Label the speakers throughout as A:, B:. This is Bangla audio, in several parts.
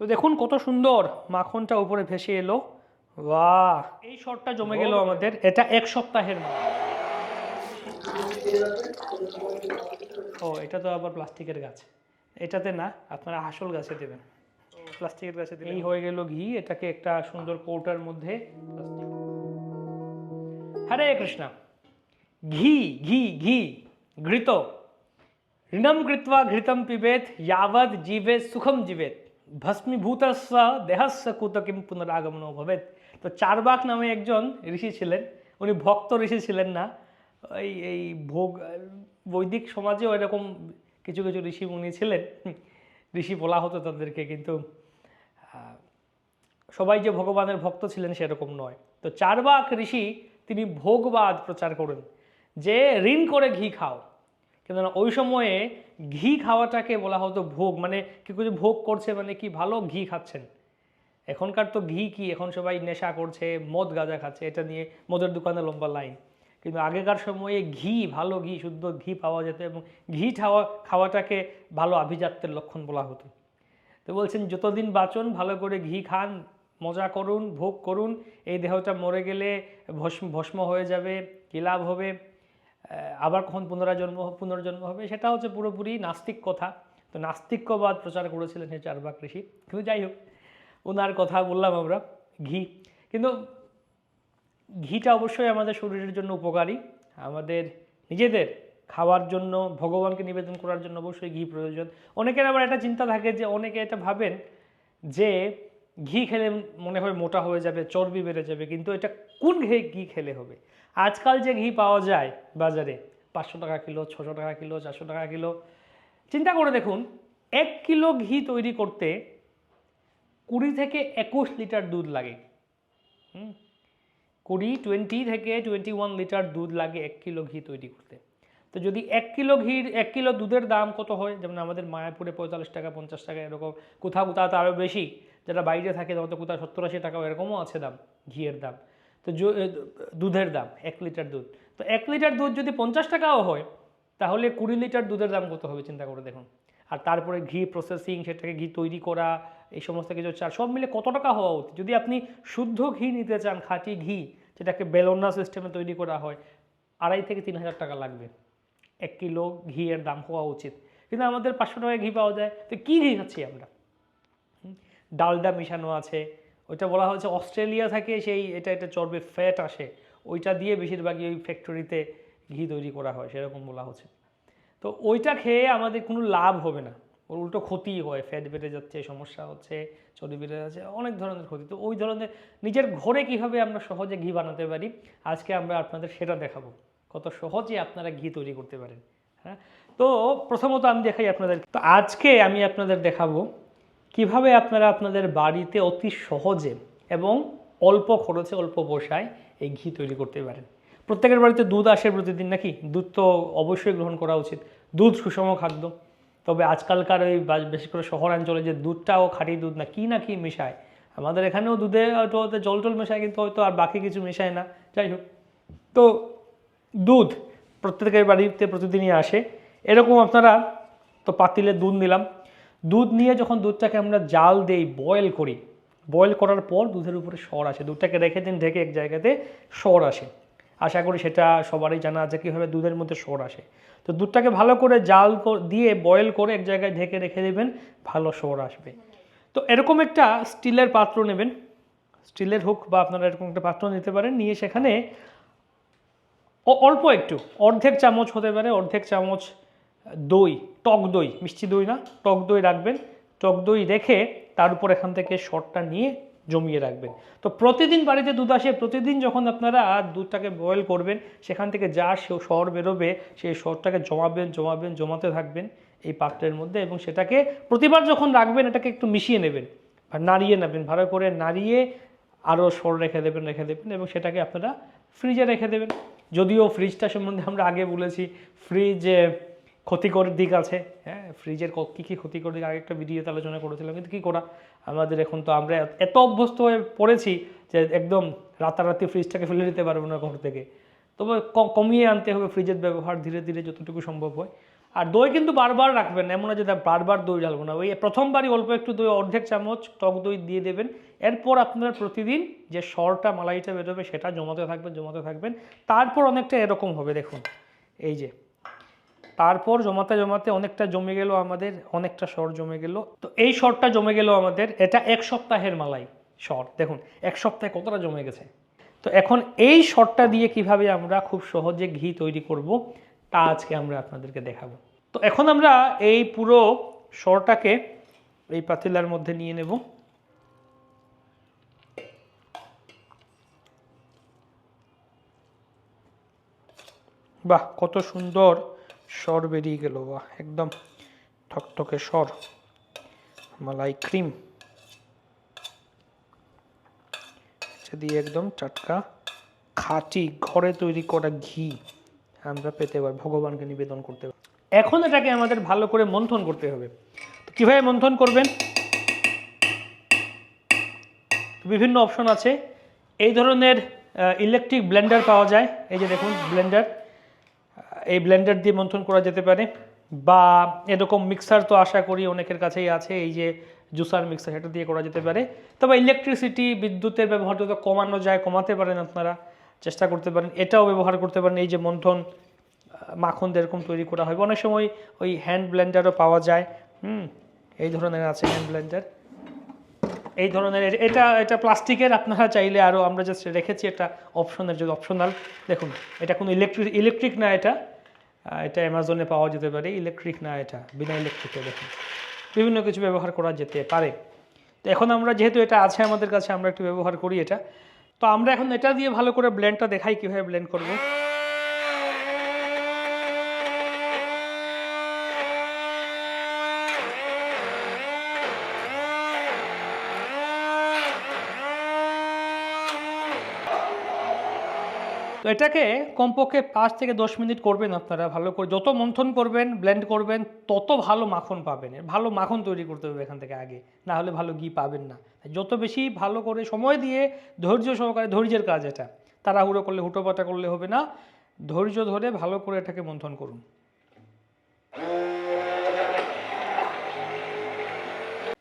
A: তো দেখুন কত সুন্দর মাখনটা উপরে ভেসে এলো। বাহ এই শটটা জমে গেল আমাদের। এটা এক সপ্তাহের ও এটা তো আবার প্লাস্টিকের গাছ। এটাতে না আপনারা আসল গাছে দেবেন। প্লাস্টিকের গাছে এই হয়ে গেল ঘি এটাকে একটা সুন্দর কৌটার মধ্যে হরে কৃষ্ণ। ঘি ঘি ঘি ঘৃত। ঋণম কৃত্বা ঘৃতম পিবেত যাবৎ জীবে সুখম জীবেত। ভস্মীভূতস্ব দেহস্য কুত কিম পুনরাগমন ভবেত তো চারবাক নামে একজন ঋষি ছিলেন উনি ভক্ত ঋষি ছিলেন না এই এই ভোগ বৈদিক সমাজেও এরকম কিছু কিছু ঋষি উনি ছিলেন ঋষি বলা হতো তাদেরকে কিন্তু সবাই যে ভগবানের ভক্ত ছিলেন সেরকম নয় তো চারবাক ঋষি তিনি ভোগবাদ প্রচার করেন যে ঋণ করে ঘি খাও কিন্তু ওই সময়ে ঘি খাওয়াটাকে বলা হতো ভোগ। মানে কি কিছু ভোগ করছে মানে কি ভালো? ঘি খাচ্ছেন। এখনকার তো ঘি কি? এখন সবাই নেশা করছে, মদ গাঁজা খাচ্ছে, এটা নিয়ে মদের দোকানে লম্বা লাইন। কিন্তু আগেকার সময়ে ঘি, ভালো ঘি, শুদ্ধ ঘি পাওয়া যেত এবং ঘি খাওয়া খাওয়াটাকে ভালো আভিজাত্যের লক্ষণ বলা হতো। তো বলছেন, যতদিন বাঁচন, ভালো করে ঘি খান, মজা করুন, ভোগ করুন, এই দেহটা মরে গেলে ভস্ম ভস্ম হয়ে যাবে, কী লাভ হবে? আবার কখন পুনরাজন্ম পুনর্জন্ম হবে সেটা হচ্ছে পুরোপুরি নাস্তিক কথা। তো নাস্তিক্যবাদ প্রচার করেছিলেন সেই চারবাক ঋষি। কিন্তু যাই হোক ওনার কথা বললাম আমরা, ঘি। কিন্তু ঘিটা অবশ্যই আমাদের শরীরের জন্য উপকারী। আমাদের নিজেদের খাওয়ার জন্য, ভগবানকে নিবেদন করার জন্য অবশ্যই ঘি প্রয়োজন। অনেকের আবার একটা চিন্তা থাকে যে, অনেকে এটা ভাবেন যে ঘি খেলে মনে হয় মোটা হয়ে যাবে, চর্বি বেড়ে যাবে, কিন্তু এটা কোন ঘি ঘি খেলে হবে? আজকাল যে ঘি পাওয়া যায় বাজারে, পাঁচশো টাকা কিলো, ছশো টাকা কিলো, চারশো টাকা কিলো, চিন্তা করে দেখুন, এক কিলো ঘি তৈরি করতে কুড়ি থেকে একুশ লিটার দুধ লাগে। কুড়ি, টোয়েন্টি থেকে টোয়েন্টি ওয়ান লিটার দুধ লাগে এক কিলো ঘি তৈরি করতে। তো যদি এক কিলো ঘির, এক কিলো দুধের দাম কত হয়? যেমন আমাদের মায়াপুরে পঁয়তাল্লিশ টাকা, পঞ্চাশ টাকা এরকম, কোথাও কোথাও তো আরও বেশি, যারা বাইরে থাকে তখন তো কোথাও সত্তর আশি টাকা, এরকমও আছে দাম, ঘিয়ের দাম। তো দুধের দাম, এক লিটার দুধ। তো এক লিটার দুধ যদি পঞ্চাশ টাকাও হয়, তাহলে কুড়ি লিটার দুধের দাম কত হবে চিন্তা করে দেখুন। আর তারপরে ঘি প্রসেসিং সেটাকে ঘি তৈরি করা, এই সমস্ত কিছু চার সব মিলে কত টাকা হওয়া উচিত? যদি আপনি শুদ্ধ ঘি নিতে চান, খাঁটি ঘি, যেটাকে বেলনা সিস্টেমে তৈরি করা হয়, আড়াই থেকে তিন হাজার টাকা লাগবে। এক কিলো ঘিয়ের দাম হওয়া উচিত। কিন্তু আমাদের পাঁচশো টাকায় ঘি পাওয়া যায়। তো কী ঘি খাচ্ছি আমরা? ডালডা মিশানো আছে। ওইটা বলা হয়েছে অস্ট্রেলিয়া থেকে সেই এটা এটা চর্বির ফ্যাট আসে, ওইটা দিয়ে বেশিরভাগই ওই ফ্যাক্টরিতে ঘি তৈরি করা হয়, সেরকম বলা হচ্ছে। তো ওইটা খেয়ে আমাদের কোনো লাভ হবে না। ওর উল্টো ক্ষতি হয় ফ্যাট বেড়ে যাচ্ছে, সমস্যা হচ্ছে, চর্বি বেড়ে যাচ্ছে, অনেক ধরনের ক্ষতি। তো ওই ধরনের নিজের ঘরে কীভাবে আমরা সহজে ঘি বানাতে পারি, আজকে আমরা আপনাদের সেটা দেখাবো। কত সহজে আপনারা ঘি তৈরি করতে পারেন হ্যাঁ? তো প্রথমত আমি দেখাই আপনাদের তো আজকে আমি আপনাদের দেখাবো কীভাবে আপনারা আপনাদের বাড়িতে অতি সহজে এবং অল্প খরচে, অল্প পয়সায় এই ঘি তৈরি করতে পারেন? প্রত্যেকের বাড়িতে দুধ আসে প্রতিদিন নাকি? দুধ তো অবশ্যই গ্রহণ করা উচিত। দুধ সুষম খাদ্য। তবে আজকালকার ওই বেশি করে শহরাঞ্চলে যে দুধটাও খাঁটি দুধ না, কি না কি মেশায়? আমাদের এখানেও দুধে হয়তো হয়তো জল টল মেশায়, কিন্তু হয়তো আর বাকি কিছু মেশায় না। যাই হোক। তো দুধ প্রত্যেকের বাড়িতে প্রতিদিনই আসে। এরকম আপনারা তো পাতিলে দুধ নিলাম। দুধ নিয়ে যখন দুধটাকে আমরা জাল দেই বয়েল করি বয়েল করার পর দুধের উপরে সর আসে। দুধটাকে রেখে দিন, ঢেকে এক জায়গাতে সর আসে। আশা করি সেটা সবারই জানা আছে কীভাবে দুধের মধ্যে সর আসে। তো দুধটাকে ভালো করে জাল দিয়ে বয়েল করে এক জায়গায় ঢেকে রেখে দেবেন, ভালো সর আসবে। তো এরকম একটা স্টিলের পাত্র নেবেন। স্টিলের হোক বা আপনারা এরকম একটা পাত্র নিতে পারেন, নিয়ে সেখানে অল্প একটু, অর্ধেক চামচ হতে পারে, অর্ধেক চামচ দই, টক দই, মিষ্টি দই না? টক দই রাখবেন। টক দই রেখে তার উপর এখান থেকে শটটা নিয়ে জমিয়ে রাখবেন। তো প্রতিদিন বাড়িতে দুধ আসে, প্রতিদিন যখন আপনারা দুধটাকে বয়েল করবেন, সেখান থেকে যা সর বেরোবে, সেই সরটাকে জমাবেন জমাবেন, জমাতে থাকবেন এই পাত্রের মধ্যে এবং সেটাকে প্রতিবার যখন রাখবেন, এটাকে একটু মিশিয়ে নেবেন নাড়িয়ে নেবেন। ভালো করে নাড়িয়ে আরও সর রেখে দেবেন রেখে দেবেন এবং সেটাকে আপনারা ফ্রিজে রেখে দেবেন। যদিও ফ্রিজটা সম্বন্ধে আমরা আগে বলেছি ফ্রিজ ক্ষতিকর দিক আছে। হ্যাঁ ফ্রিজের ক- কী ক্ষতিকর দিক? আগে একটা ভিডিওতে আলোচনা করেছিলাম, কিন্তু কী করা? আমাদের এখন তো আমরা এত অভ্যস্ত হয়ে পড়েছি যে একদম রাতারাতি ফ্রিজটাকে ফেলে দিতে পারব না ঘর থেকে। তবে কমিয়ে আনতে হবে ফ্রিজের ব্যবহার ধীরে ধীরে যতটুকু সম্ভব হয়। আর দই কিন্তু বারবার রাখবেন, এমন না যে বারবার দই ঢালবো না। ওই প্রথমবারই অল্প একটু দই, অর্ধেক চামচ টক দই দিয়ে দেবেন। এরপর আপনার প্রতিদিন যে সরটা, মালাইটা বেরোবে সেটা জমাতে থাকবেন জমাতে থাকবেন। তারপর অনেকটা এরকম হবে, দেখুন। এই যে তারপর জমাতে জমাতে অনেকটা জমে গেল আমাদের, অনেকটা সর জমে গেল। তো এই সরটা জমে গেল আমাদের, এটা এক সপ্তাহের মালাই সর দেখুন, এক সপ্তাহে কতটা জমে গেছে? তো এখন এই সরটা দিয়ে কীভাবে আমরা খুব সহজে ঘি তৈরি করব, তা আজকে আমরা আপনাদেরকে দেখাবো। তো এখন আমরা এই পুরো সরটাকে এই পাতিলার মধ্যে নিয়ে নেব। বাহ, কত সুন্দর! স্বর বেরিয়ে গেল, বাহ, একদম ঠকঠকে স্বর। মালাই ক্রিম। দিয়ে একদম টাটকা খাঁটি ঘরে তৈরি করা ঘি আমরা পেতে পারি, ভগবানকে নিবেদন করতে পারি। এখন এটাকে আমাদের ভালো করে মন্থন করতে হবে। কীভাবে মন্থন করবেন? বিভিন্ন অপশন আছে। এই ধরনের ইলেকট্রিক ব্লেন্ডার পাওয়া যায়। এই যে দেখুন ব্লেন্ডার এই ব্লেন্ডার দিয়ে মন্থন করা যেতে পারে বা এরকম মিক্সার তো আশা করি অনেকের কাছেই আছে, এই যে জুসার মিক্সার সেটা দিয়ে করা যেতে পারে। তবে ইলেকট্রিসিটি বিদ্যুতের ব্যবহার যত কমানো যায়, কমাতে পারেন আপনারা, চেষ্টা করতে পারেন, এটাও ব্যবহার করতে পারেন, এই যে মন্থন মাখন যেরকম তৈরি করা হয়। অনেক সময় ওই হ্যান্ড ব্লেন্ডারও পাওয়া যায়, হুম, এই ধরনের আছে হ্যান্ড ব্লেন্ডার এই ধরনের, এটা এটা প্লাস্টিকের, আপনারা চাইলে আরও আমরা জাস্ট রেখেছি একটা অপশনের যদি অপশনাল দেখুন, এটা কোনো ইলেকট্রিক ইলেকট্রিক না এটা। এটা অ্যামাজনে পাওয়া যেতে পারে ইলেকট্রিক না এটা, বিনা ইলেকট্রিকে দেখুন। বিভিন্ন কিছু ব্যবহার করা যেতে পারে। তো এখন আমরা যেহেতু এটা আছে আমাদের কাছে, আমরা একটু ব্যবহার করি এটা। তো আমরা এখন এটা দিয়ে ভালো করে ব্লেন্ডটা দেখাই, কীভাবে ব্লেন্ড করব। তো এটাকে কমপক্ষে পাঁচ থেকে দশ মিনিট করবেন আপনারা, ভালো করে যত মন্থন করবেন ব্লেন্ড করবেন, তত ভালো মাখন পাবেন। ভালো মাখন তৈরি করতে হবে এখান থেকে আগে, না হলে ভালো ঘি পাবেন না। যত বেশি ভালো করে সময় দিয়ে ধৈর্য সহকারে, ধৈর্যের কাজ এটা, তাড়াহুড়ো করলে, হুটোপাটা করলে হবে না, ধৈর্য ধরে ভালো করে এটাকে মন্থন করুন।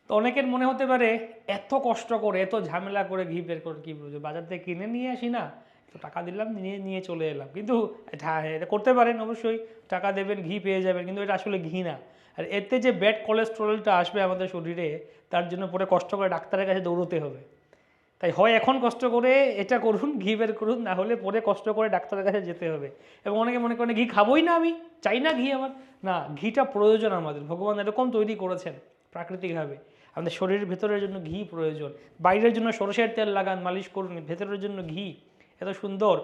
A: তো অনেকের মনে হতে পারে, এত কষ্ট করে, এত ঝামেলা করে ঘি বের করে কি বাজার থেকে কিনে নিয়ে আসি না তো টাকা দিলাম, নিয়ে নিয়ে চলে এলাম। কিন্তু হ্যাঁ এটা করতে পারেন অবশ্যই, টাকা দেবেন, ঘি পেয়ে যাবেন, কিন্তু এটা আসলে ঘি না। আর এতে যে ব্যাড কোলেস্ট্রলটা আসবে আমাদের শরীরে, তার জন্য পরে কষ্ট করে ডাক্তারের কাছে দৌড়তে হবে। তাই হয় এখন কষ্ট করে এটা করুন, ঘি বের করুন, না হলে পরে কষ্ট করে ডাক্তারের কাছে যেতে হবে। এবং অনেকে মনে করেন, ঘি খাবোই না আমি, চাই না ঘি আমার। না, ঘিটা প্রয়োজন আমাদের। ভগবান এরকম তৈরি করেছেন প্রাকৃতিকভাবে। আমাদের শরীরের ভেতরের জন্য ঘি প্রয়োজন। বাইরের জন্য সরষের তেল লাগান, মালিশ করুন, ভেতরের জন্য ঘি। এত সুন্দর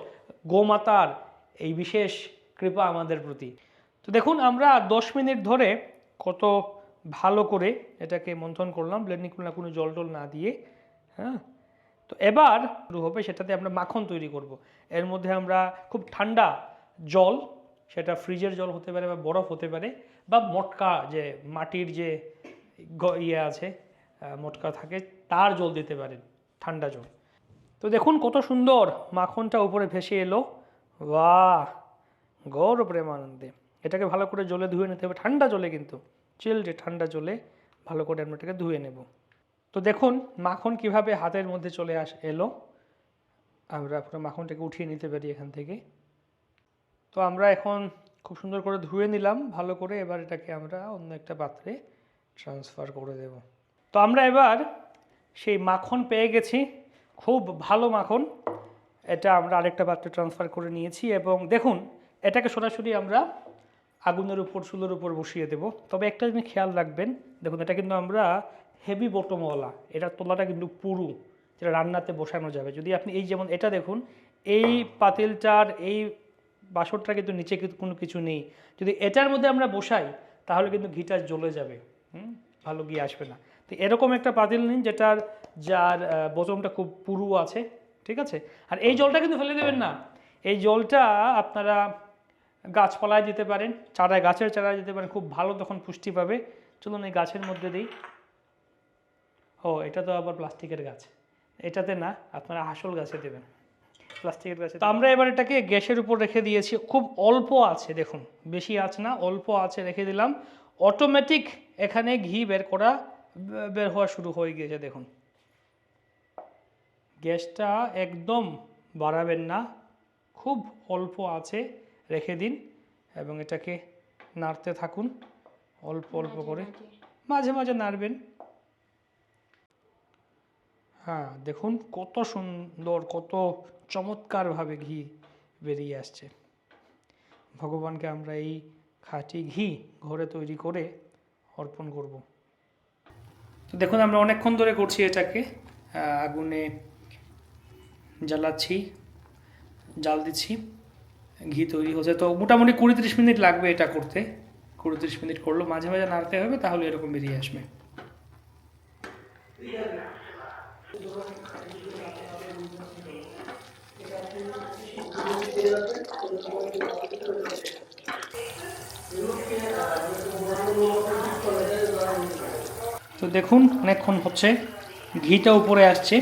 A: গোমাতার এই বিশেষ কৃপা আমাদের প্রতি। তো দেখুন, আমরা দশ মিনিট ধরে কত ভালো করে এটাকে মন্থন করলাম, ব্লেন্ডিং করলাম, কোনো জল টল না দিয়ে হ্যাঁ? তো এবার শুরু হবে সেটাতে আমরা মাখন তৈরি করব। এর মধ্যে আমরা খুব ঠান্ডা জল, সেটা ফ্রিজের জল হতে পারে বা বরফ হতে পারে, বা মটকা যে মাটির যে ইয়ে আছে মটকা থাকে, তার জল দিতে পারেন, ঠান্ডা জল। দেখুন কত সুন্দর মাখনটা উপরে ভেসে এলো। বাহ গৌর প্রেমানন্দে এটাকে ভালো করে জলে ধুয়ে নিতে হবে। ঠান্ডা জলে কিন্তু চিলডে ঠান্ডা জলে ভালো করে আমরা এটাকে ধুয়ে নেব। তো দেখুন মাখন কীভাবে হাতের মধ্যে চলে আস, এলো। আমরা পুরো মাখনটাকে উঠিয়ে নিতে পারি এখান থেকে। তো আমরা এখন খুব সুন্দর করে ধুয়ে নিলাম, ভালো করে এবার এটাকে আমরা অন্য একটা পাত্রে ট্রান্সফার করে দেব। তো আমরা এবার সেই মাখন পেয়ে গেছি। খুব ভালো মাখন। এটা আমরা আরেকটা পাত্রে ট্রান্সফার করে নিয়েছি এবং দেখুন, এটাকে সরাসরি আমরা আগুনের উপর, চুলোর উপর বসিয়ে দেব। তবে একটা জিনিস খেয়াল রাখবেন, দেখুন এটা কিন্তু আমরা হেভি বটমওয়ালা এটার তোলাটা কিন্তু পুরু, যেটা রান্নাতে বসানো যাবে। যদি আপনি এই যেমন এটা দেখুন, এই পাতিলটার, এই বাসরটা কিন্তু নিচে কোনো কিছু নেই। যদি এটার মধ্যে আমরা বসাই, তাহলে কিন্তু ঘিটা জ্বলে যাবে। হুম, ভালো গিয়ে আসবে না। তো এরকম একটা পাতিল নিন যেটার যার বোতমটা খুব পুরু আছে ঠিক আছে? আর এই জলটা কিন্তু ফেলে দেবেন না। এই জলটা আপনারা গাছপালায় দিতে পারেন চারায় গাছের চারায় দিতে পারেন খুব ভালো তখন পুষ্টি পাবে। চলুন এই গাছের মধ্যে দিই। ও এটা তো আবার প্লাস্টিকের গাছ। এটাতে না আপনারা আসল গাছে দেবেন। প্লাস্টিকের গাছে তো আমরা এবার এটাকে গ্যাসের উপর রেখে দিয়েছি। খুব অল্প আছে দেখুন বেশি আছে না অল্প আছে রেখে দিলাম। অটোমেটিক এখানে ঘি বের করা বের হওয়া শুরু হয়ে গিয়েছে দেখুন। গ্যাসটা একদম বাড়াবেন না খুব অল্প আছে রেখে দিন এবং এটাকে নাড়তে থাকুন অল্প অল্প করে। মাঝে মাঝে নাড়বেন। হ্যাঁ দেখুন কত সুন্দর কত চমৎকারভাবে ঘি বেরিয়ে আসছে। ভগবানকে আমরা এই খাঁটি ঘি ঘরে তৈরি করে অর্পণ করব। তো দেখুন, আমরা অনেকক্ষণ ধরে করছি এটাকে। আগুনে জ্বালাচ্ছি, জাল দিচ্ছি, ঘি তৈরি হচ্ছে। তো মোটামুটি কুড়ি তিরিশ মিনিট লাগবে এটা করতে। কুড়ি তিরিশ মিনিট করল। মাঝে মাঝে নাড়তে হবে, তাহলে এরকম বেরিয়ে আসবে। তো দেখুন, অনেকক্ষণ হচ্ছে। ঘিটা উপরে আসছে।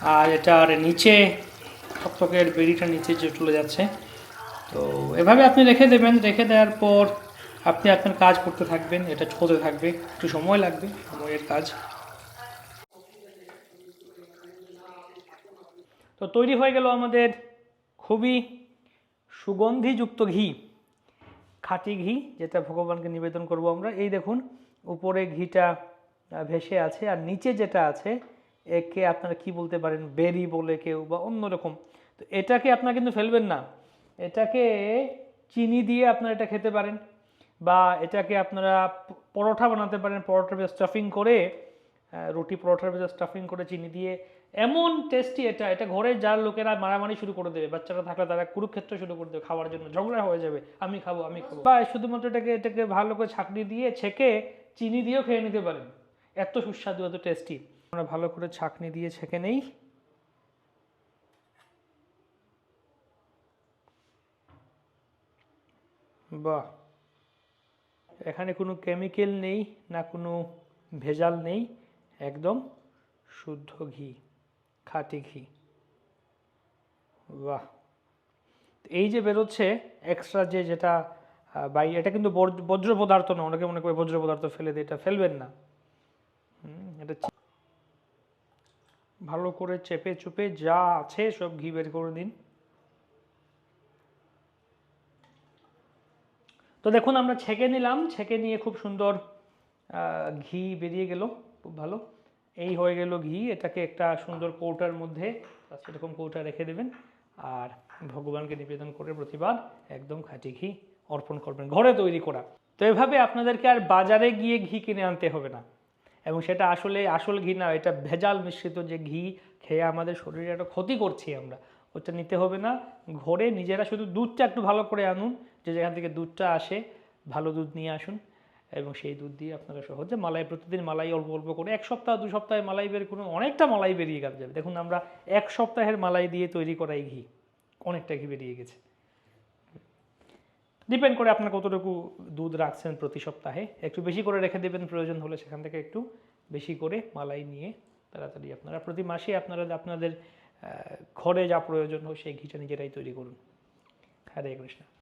A: আর এটার নিচে থকথকের বেরিটা নিচে চলে যাচ্ছে। তো এভাবে আপনি রেখে দেবেন। রেখে দেওয়ার পর আপনি আপনার কাজ করতে থাকবেন। এটা হতে থাকবে। একটু সময় লাগবে, সময়ের কাজ। তো তৈরি হয়ে গেল আমাদের খুবই সুগন্ধিযুক্ত ঘি, খাঁটি ঘি, যেটা ভগবানকে নিবেদন করব আমরা। এই দেখুন, উপরে ঘিটা ভেসে আছে আর নিচে যেটা আছে, একে আপনারা কি বলতে পারেন, বেরি বলে কেউ বা অন্যরকম তো এটাকে আপনারা কিন্তু ফেলবেন না। এটাকে চিনি দিয়ে আপনারা এটা খেতে পারেন বা এটাকে আপনারা প- পরোটা বানাতে পারেন, পরোটার ভেতর স্টাফিং করে রুটি পরোটার ভেতর স্টাফিং করে চিনি দিয়ে। এমন টেস্টি এটা এটা ঘরে যার লোকেরা মারামারি শুরু করে দেবে, বাচ্চারা থাকলে তারা কুরুক্ষেত্র শুরু করে দেবে খাওয়ার জন্য। ঝগড়া হয়ে যাবে, আমি খাব আমি খাব। বা শুধুমাত্র এটাকে এটাকে ভালো করে ছাঁকনি দিয়ে ছেঁকে চিনি দিয়েও খেয়ে নিতে পারেন। এত সুস্বাদু, এত টেস্টি আমরা ভালো করে ছাঁকনি দিয়ে ছেঁকে নেই। বাহ! এখানে কোনো কেমিক্যাল নেই, না কোনো ভেজাল নেই, একদম শুদ্ধ ঘি, খাঁটি ঘি। বাহ! এই যে বেরোচ্ছে এক্সট্রা যে যেটা বাই এটা কিন্তু বজ্র পদার্থ না, অনেকে মনে করে বজ্র পদার্থ ফেলে দিয়ে, এটা ফেলবেন না হুম, এটা চে- ভালো করে চেপে চুপে যা আছে সব ঘি বের করে দিন তো দেখুন, আমরা ছেঁকে নিলাম। ছেঁকে নিয়ে খুব সুন্দর ঘি বেরিয়ে গেল। খুব ভালো। এই হয়ে গেল ঘি। এটাকে একটা সুন্দর কৌটার মধ্যে সেরকম কৌটা রেখে দেবেন। আর ভগবানকে নিবেদন করে প্রতিবার একদম খাঁটি ঘি অর্পণ করবেন। ঘরে তৈরি করা। তো এভাবে আপনাদেরকে আর বাজারে গিয়ে ঘি কিনে আনতে হবে না। এবং সেটা আসলে আসল ঘি না, এটা ভেজাল মিশ্রিত যে ঘি খেয়ে আমাদের শরীরে একটা ক্ষতি করছি আমরা। ওটা নিতে হবে না, ঘরে নিজেরা শুধু দুধটা একটু ভালো করে আনুন, যে যেখান থেকে দুধটা আসে, ভালো দুধ নিয়ে আসুন। এবং সেই দুধ দিয়ে আপনারা সহজে মালাই, প্রতিদিন মালাই অল্প অল্প করে, এক সপ্তাহ, দু সপ্তাহে মালাই বের করুন, অনেকটা মালাই বেরিয়ে যাবে। দেখুন আমরা এক সপ্তাহের মালাই দিয়ে তৈরি করাই ঘি, অনেকটা ঘি বেরিয়ে গেছে। ডিপেন্ড করে আপনার কতটুকু দুধ রাখছেন প্রতি সপ্তাহে। একটু বেশি করে রেখে দেবেন, প্রয়োজন হলে সেখান থেকে একটু বেশি করে মালাই নিয়ে তাড়াতাড়ি আপনারা প্রতি মাসে আপনারা আপনাদের ঘরে যা প্রয়োজন হয় সেই ঘিটা নিজেরাই তৈরি করুন। হরে কৃষ্ণ।